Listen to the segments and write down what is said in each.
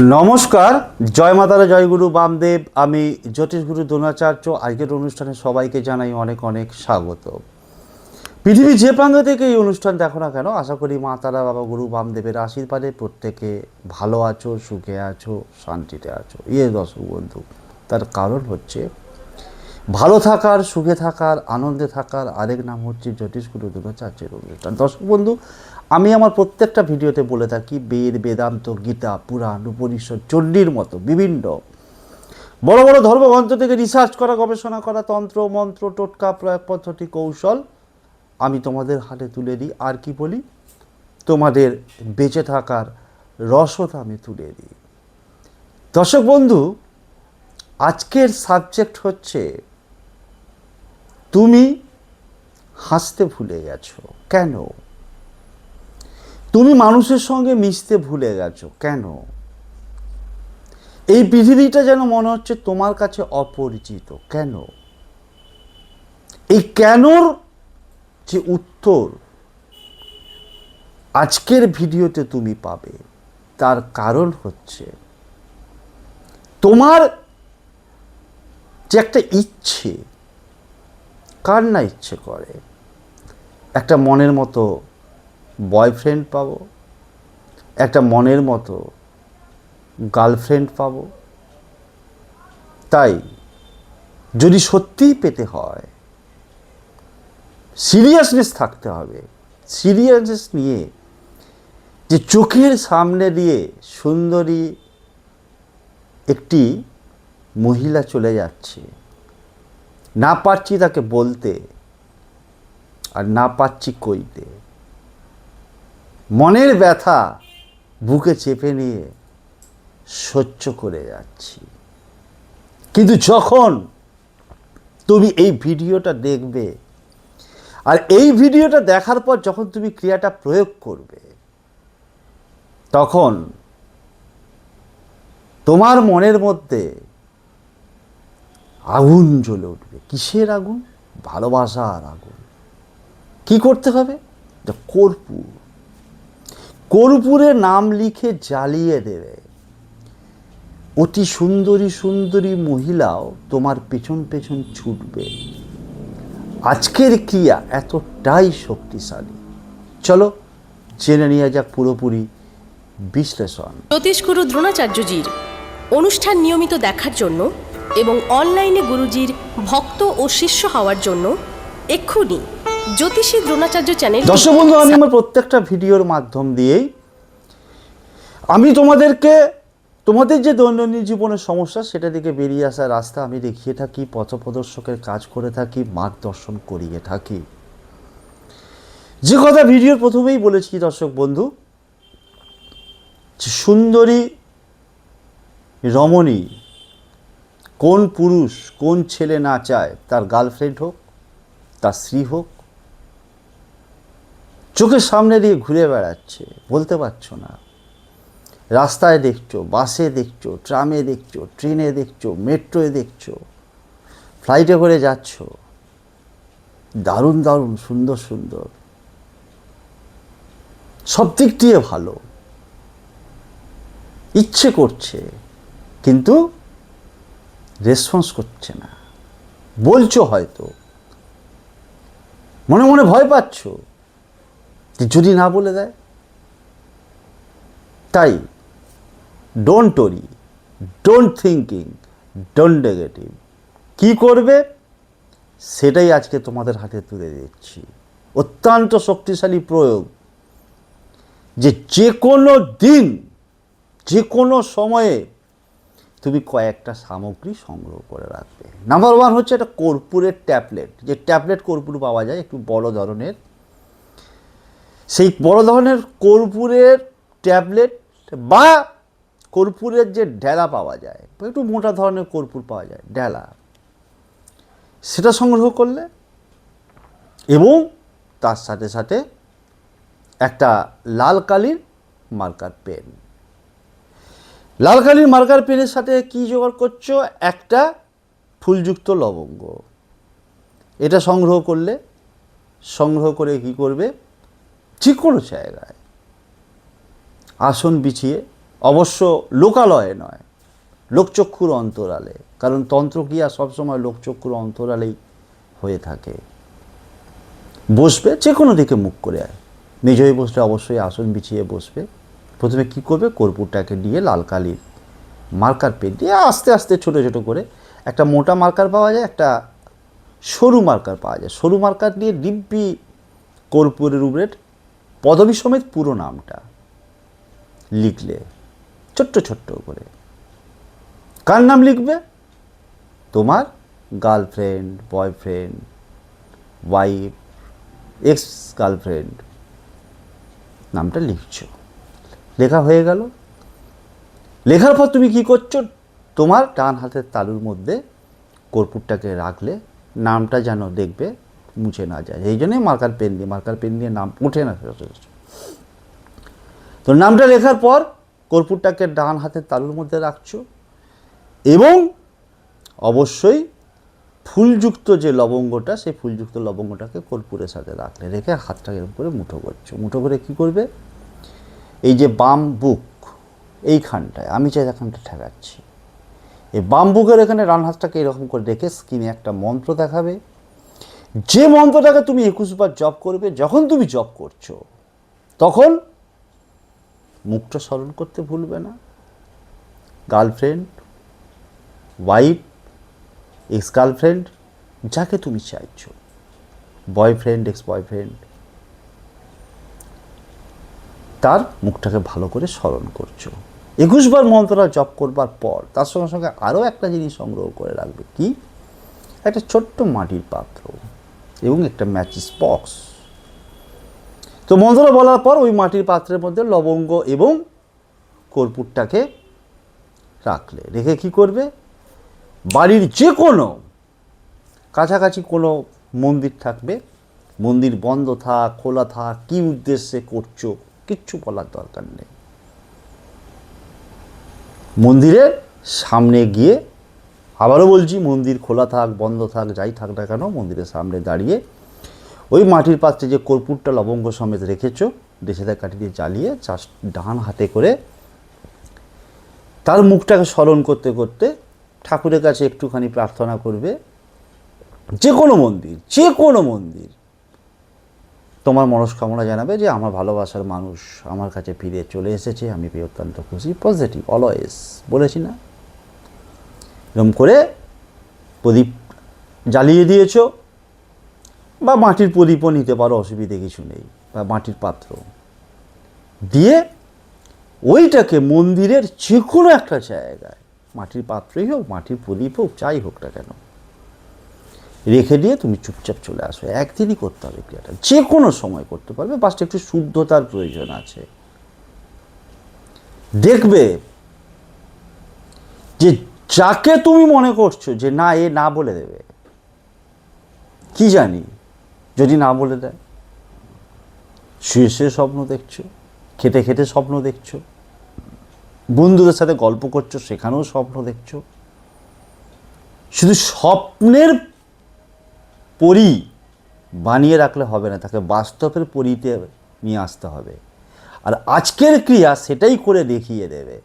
নমস্কার, জয় মাতারা জয়গুরু বামদেব। আমি জ্যোতিষগুরু দ্রোণাচার্য। আজকের অনুষ্ঠানে সবাইকে জানাই অনেক অনেক স্বাগত। পৃথিবীর যে প্রান্ত থেকে এই অনুষ্ঠান দেখো না কেন, আশা করি মা তারা বাবা গুরু বামদেবের আশীর্বাদে প্রত্যেকে ভালো আছো, সুখে আছো, শান্তিতে আছো। ইয়ে দর্শক বন্ধু, তার কারণ হচ্ছে ভালো থাকার, সুখে থাকার, আনন্দে থাকার আরেক নাম হচ্ছে জ্যোতিষগুরু দ্রোণাচার্যের অনুষ্ঠান। দর্শক বন্ধু আমি আমার প্রত্যেকটা ভিডিওতে বলে থাকি, বেদ, বেদান্ত, গীতা, পুরাণ, উপনিষদ, চণ্ডীর মতো বিভিন্ন বড় বড় ধর্মগ্রন্থ থেকে রিসার্চ করা, গবেষণা করা, তন্ত্র, মন্ত্র, টোটকা প্রয়োগ পদ্ধতি কৌশল আমি তোমাদের হাতে তুলে দিই। আর কি বলি? তোমাদের বেঁচে থাকার রসদ আমি তুলে দিই। দর্শক বন্ধু, আজকের সাবজেক্ট হচ্ছে, তুমি হাসতে ভুলে গেছো। কেন? তুমি মানুষের সঙ্গে মিশতে ভুলে গেছো, কেন? এই পৃথিবীটা যেন মনে হচ্ছে তোমার কাছে অপরিচিত, কেন? এই কেনর যে উত্তর আজকের ভিডিওতে তুমি পাবে, তার কারণ হচ্ছে তোমার যে একটা ইচ্ছে, কার না ইচ্ছে করে? একটা মনের মতো বয়ফ্রেন্ড পাবো, একটা মনের মতো গার্লফ্রেন্ড পাবো। তাই যদি সত্যিই পেতে হয়, সিরিয়াসনেস থাকতে হবে। সিরিয়াসনেস নিয়ে যে চোখের সামনে দিয়ে সুন্দরী একটি মহিলা চলে যাচ্ছে, না পারছি তাকে বলতে আর না পারছি কইতে। মনের ব্যথা বুকে চেপে নিয়ে সহ্য করে যাচ্ছি। কিন্তু যখন তুমি এই ভিডিওটা দেখবে আর এই ভিডিওটা দেখার পর যখন তুমি ক্রিয়াটা প্রয়োগ করবে, তখন তোমার মনের মধ্যে আগুন জ্বলে উঠবে। কিসের আগুন? ভালোবাসার আগুন। কি করতে হবে? যে কর্পূর। কর্পূরে নাম লিখে জ্বালিয়ে দেবে। অতি সুন্দরী সুন্দরী মহিলাও তোমার পেছন পেছন ছুটবে। আজকের ক্রিয়া এতটাই শক্তিশালী। চলো, জেনে নেওয়া যাক পুরোপুরি বিশ্লেষণ। জ্যোতিষগুরু দ্রোণাচার্যজির অনুষ্ঠান নিয়মিত দেখার জন্য এবং অনলাইনে গুরুজির ভক্ত ও শিষ্য হওয়ার জন্য এক্ষুনি জ্যোতিষী দ্রোণাচার্য চ্যানেল দর্শক বন্ধু আমি আমার প্রত্যেকটা ভিডিওর মাধ্যম দিয়েই আমি তোমাদেরকে তোমাদের যে দৈনন্দিন জীবনের সমস্যা সেটা থেকে বেরিয়ে আসার রাস্তা আমি দেখিয়ে থাকি পথপ্রদর্শকের কাজ করে থাকি মার্গদর্শন করিয়ে থাকি। যে কথা ভিডিওর প্রথমেই বলেছি দর্শক বন্ধু যে সুন্দরী রমণী কোন পুরুষ কোন ছেলে না চায় তার গার্লফ্রেন্ড হোক তার স্ত্রী হোক চোখের সামনে দিয়ে ঘুরে বেড়াচ্ছে, বলতে পারছ না। রাস্তায় দেখছ, বাসে দেখছ, ট্রামে দেখছ, ট্রেনে দেখছ, মেট্রোয় দেখছ ফ্লাইটে করে যাচ্ছ। দারুণ দারুণ, সুন্দর সুন্দর। সব দিক দিয়ে ভালো। ইচ্ছে করছে, কিন্তু রেসপন্স করছে না। বলছো হয়তো। মনে মনে ভয় পাচ্ছ। যদি না বলে দেয়? তাই don't worry don't thinking don't negative কী করবে? সেটাই আজকে তোমাদের হাতে তুলে দিচ্ছি। অত্যন্ত শক্তিশালী প্রয়োগ। যে যে কোনো দিন যে কোনো সময়ে তুমি কয়েকটা সামগ্রী সংগ্রহ করে রাখবে। নাম্বার ওয়ান হচ্ছে একটা কর্পূরের ট্যাবলেট। যে ট্যাবলেট কর্পূর পাওয়া যায় একটু বড় ধরনের। সেই বড় ধরনের কর্পূরের ট্যাবলেট বা কর্পূরের যে ডেলা পাওয়া যায় একটু মোটা ধরনের কর্পূর পাওয়া যায়, ডেলা, সেটা সংগ্রহ করলে এবং তার সাথে সাথে একটা লাল কালির মার্কার পেন। লাল কালির মার্কার পেনের সাথে কি জোগাড় করছ? একটা ফুলযুক্ত লবঙ্গ। এটা সংগ্রহ করলে, সংগ্রহ করে কি করবে? যে কোনো জায়গায়। আসন বিছিয়ে, অবশ্য লোকালয়ে নয়, লোকচক্ষুর অন্তরালে, কারণ তন্ত্রক্রিয়া সবসময় লোকচক্ষুর অন্তরালেই হয়ে থাকে। বসবে যে কোনো দিকে মুখ করে মেজ হয়ে বসলে অবশ্যই আসন বিছিয়ে বসবে। প্রথমে কি করবে? কর্পূরটাকে দিয়ে লাল কালির মার্কার পেন দিয়ে আস্তে আস্তে ছোটো ছোটো করে একটা মোটা মার্কার পাওয়া যায়, একটা সরু মার্কার পাওয়া যায়। সরু মার্কার দিয়ে দিব্যি কর্পূরের উপরে পদবী সমেত পুরো নামটা লিখলে, ছোট্ট ছোট্ট করে। কার নাম লিখবে? তোমার girlfriend boyfriend wife ex girlfriend নামটা লিখছো। লেখা হয়ে গেল। লেখার পর তুমি কি করছ? তোমার ডান হাতের তালুর মধ্যে কর্পূরটাকে রাখলে নামটা যেন দেখবে মুছে না যায়। এই জন্যই মার্কার পেন দিয়ে, মার্কার পেন দিয়ে নাম উঠে না সচরাচর। তো নামটা লেখার পর কর্পূরটাকে ডান হাতের তালুর মধ্যে রাখছো এবং অবশ্যই ফুলযুক্ত যে লবঙ্গটা, সেই ফুলযুক্ত লবঙ্গটাকে কর্পূরের সাথে রাখলে, রেখে হাতটা এরকম করে মুঠো করছ। মুঠো করে কি করবে? এই যে বাম বুক, এইখানটায়, আমি চাই এখানটা ঠেকাচ্ছি। এই বাম বুকের এখানে রান হাতটাকে এরকম করে রেখে স্কিনে একটা মন্ত্র দেখাবে। যে মন্ত্রটাকে তুমি একুশ বার জপ করবে, যখন তুমি জপ করছ, তখন মুখটা স্মরণ করতে ভুলবে না। গার্লফ্রেন্ড ওয়াইফ এক্স গার্লফ্রেন্ড যাকে তুমি চাইছো। বয়ফ্রেন্ড এক্স বয়ফ্রেন্ড তার মুখটাকে ভালো করে স্মরণ করছ। একুশবার মন্ত্রটা জপ করবার পর, তার সঙ্গে সঙ্গে আরও একটা জিনিস সংগ্রহ করে রাখবে কি? একটা ছোট্ট মাটির পাত্র। এবং একটা ম্যাচিস বক্স তো মন্ত্রটা বলার পর ওই মাটির পাত্রের মধ্যে লবঙ্গ এবং কর্পূরটাকে রাখলে। রেখে কি করবে? বাড়ির যে কোনো কাছাকাছি কোনো মন্দির থাকবে, মন্দির বন্ধ থাক, খোলা থাক, কী উদ্দেশ্যে করছ, কিচ্ছু বলার দরকার নেই। মন্দিরের সামনে গিয়ে আবারও বলছি, মন্দির খোলা থাক, বন্ধ থাক, যাই থাক না কেন, মন্দিরের সামনে দাঁড়িয়ে ওই মাটির পাত্রে যে কর্পূরটা, লবঙ্গ সমেত রেখেছো, দেশেদার কাঠি দিয়ে জ্বালিয়ে চাষ ডান হাতে করে তার মুখটাকে স্মরণ করতে করতে ঠাকুরের কাছে একটুখানি প্রার্থনা করবে, যে কোনো মন্দির, যে কোনো মন্দির, তোমার মনস্কামনা জানাবে যে আমার ভালোবাসার মানুষ আমার কাছে ফিরে চলে এসেছে, আমি অত্যন্ত খুশি পজিটিভ অলওয়েজ বলেছি না। এরকম করে প্রদীপ জ্বালিয়ে দিয়েছ বা মাটির প্রদীপও নিতে পারো, অসুবিধে কিছু নেই, বা মাটির পাত্র। দিয়ে ওইটাকে মন্দিরের যে কোনো একটা জায়গায়, মাটির পাত্রই হোক, মাটির প্রদীপ হোক, যাই হোক না কেন, রেখে দিয়ে তুমি চুপচাপ চলে আসো। একদিনই করতে হবে ক্রিয়াটা। যে কোনো সময় করতে পারবে বাস একটু শুদ্ধতার প্রয়োজন আছে। দেখবে যে যাকে তুমি মনে করছ যে না, এ না বলে দেবে, কি জানি? যদি না বলে দেয়? শুয়ে শুয়ে স্বপ্ন দেখছ খেতে খেতে স্বপ্ন দেখছ, বন্ধুদের সাথে গল্প করছ, সেখানেও স্বপ্ন দেখছ। শুধু স্বপ্নের পরি বানিয়ে রাখলে হবে না, তাকে বাস্তবের পরিতে নিয়ে আসতে হবে। আর আজকের ক্রিয়া সেটাই করে দেখিয়ে দেবে।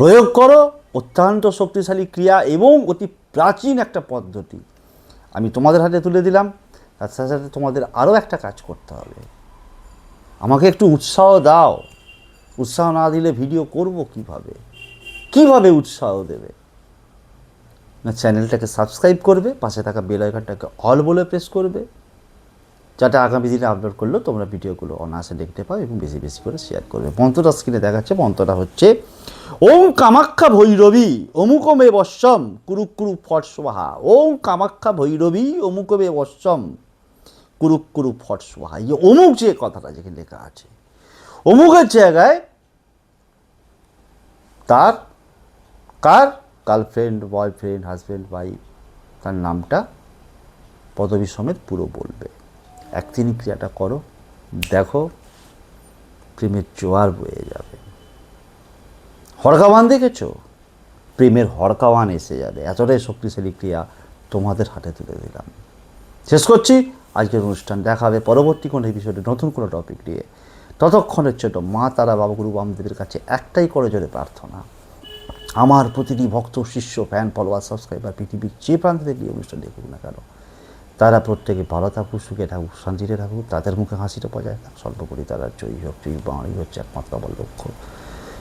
প্রয়োগ করো, অত্যন্ত শক্তিশালী ক্রিয়া এবং অতি প্রাচীন একটা পদ্ধতি। আমি তোমাদের হাতে তুলে দিলাম, তার সাথে সাথে তোমাদের আরও একটা কাজ করতে হবে। আমাকে একটু উৎসাহ দাও। উৎসাহ না দিলে ভিডিও করব কীভাবে? কীভাবে উৎসাহ দেবে? না, চ্যানেলটাকে সাবস্ক্রাইব করবে, পাশে থাকা বেল আইকনটাকে অল বলে প্রেস করবে, যাতে আগামী দিনে আপলোড করলেও তোমরা ভিডিওগুলো অনায়াসে দেখতে পাও এবং বেশি বেশি করে শেয়ার করবে। মন্ত্রটা স্ক্রিনে দেখাচ্ছে মন্ত্রটা হচ্ছে ওম কামাখ্যা ভৈরবী অমুকমে বশ্যম কুরুক কুরু ফট সোহা ওম কামাখ্যা ভৈরবী অমুকমে বশ্যম কুরুক কুরু ফট সোহা এই অমুক যে কথাটা যেখানে লেখা আছে, অমুকের জায়গায় তার কার? গার্লফ্রেন্ড বয়ফ্রেন্ড হাজব্যান্ড ওয়াইফ তার নামটা পদবী সমেত পুরো বলবে। একদিনই ক্রিয়াটা করো, দেখো, প্রেমের জোয়ার বয়ে যাবে। হরকাবান দেখেছ? প্রেমের হরকাবান এসে যাবে। এতটাই শক্তিশালী ক্রিয়া তোমাদের হাতে তুলে দিলাম। শেষ করছি। আজকের অনুষ্ঠান দেখা হবে পরবর্তী কোনো এপিসোডে নতুন কোনো টপিক নিয়ে। ততক্ষণের জন্য মা, তারা বাবাগুরু বামদেবের কাছে একটাই করে জোরে প্রার্থনা। আমার প্রতিটি ভক্ত, শিষ্য ফ্যান ফলোয়ার সাবস্ক্রাইবার পৃথিবীর যে প্রান্ত থেকে অনুষ্ঠান দেখুক না কেন, তারা প্রত্যেকে ভালো থাকুক, সুখে থাকুক, শান্তিতে থাকুক, তাদের মুখে হাসিটা বজায় থাক। সর্বোপরি তারা জয়ী হোক, জয়ী বাঙালি হচ্ছে একমাত্র আমার লক্ষ্য।